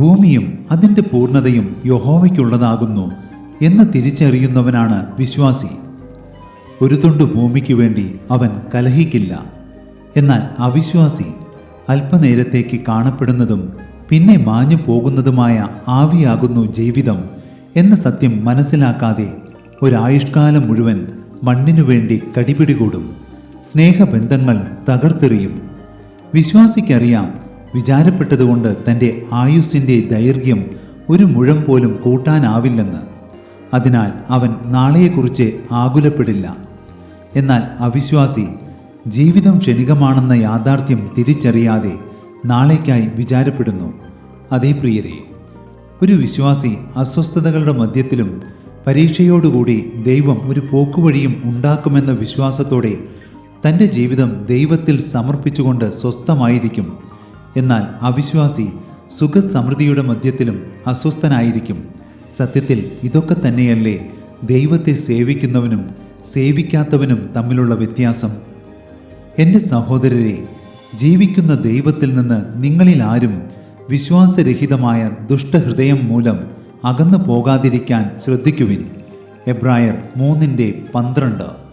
ഭൂമിയും അതിന്റെ പൂർണതയും യഹോവയ്ക്കുള്ളതാകുന്നു എന്ന് തിരിച്ചറിയുന്നവനാണ് വിശ്വാസി. ഒരു തുണ്ട് ഭൂമിക്ക് വേണ്ടി അവൻ കലഹിക്കില്ല. എന്നാൽ അവിശ്വാസി അല്പനേരത്തേക്ക് കാണപ്പെടുന്നതും പിന്നെ മാഞ്ഞു പോകുന്നതുമായ ആവിയാകുന്നു ജീവിതം എന്ന സത്യം മനസ്സിലാക്കാതെ ഒരായുഷ്കാലം മുഴുവൻ മണ്ണിനു വേണ്ടി കടിപിടികൂടും സ്നേഹബന്ധങ്ങൾ തകർത്തെറിയും. വിശ്വാസിക്കറിയാം വിചാരപ്പെട്ടതുകൊണ്ട് തന്റെ ആയുസ്സിന്റെ ദൈർഘ്യം ഒരു മുഴം പോലും കൂട്ടാനാവില്ലെന്ന്. അതിനാൽ അവൻ നാളെയെക്കുറിച്ച് ആകുലപ്പെടില്ല. എന്നാൽ അവിശ്വാസി ജീവിതം ക്ഷണികമാണെന്ന യാഥാർത്ഥ്യം തിരിച്ചറിയാതെ നാളേക്കായി വിചാരപ്പെടുന്നു. അതേ പ്രിയരെ ഒരു വിശ്വാസി അസ്വസ്ഥതകളുടെ മധ്യത്തിലും പരീക്ഷയോടുകൂടി ദൈവം ഒരു പോക്കുവഴിയും ഉണ്ടാക്കുമെന്ന വിശ്വാസത്തോടെ തന്റെ ജീവിതം ദൈവത്തിൽ സമർപ്പിച്ചുകൊണ്ട് സ്വസ്ഥമായിരിക്കും. എന്നാൽ അവിശ്വാസി സുഖസമൃദ്ധിയുടെ മധ്യത്തിലും അസ്വസ്ഥനായിരിക്കും. സത്യത്തിൽ ഇതൊക്കെ തന്നെയല്ലേ ദൈവത്തെ സേവിക്കുന്നവനും സേവിക്കാത്തവനും തമ്മിലുള്ള വ്യത്യാസം? എന്റെ സഹോദരരെ ജീവിക്കുന്ന ദൈവത്തിൽ നിന്ന് നിങ്ങളിൽ ആരും വിശ്വാസരഹിതമായ ദുഷ്ടഹൃദയം മൂലം അകന്നു പോകാതിരിക്കാൻ ശ്രദ്ധിക്കുവിൻ. എബ്രായർ മൂന്നിന്റെ പന്ത്രണ്ട്.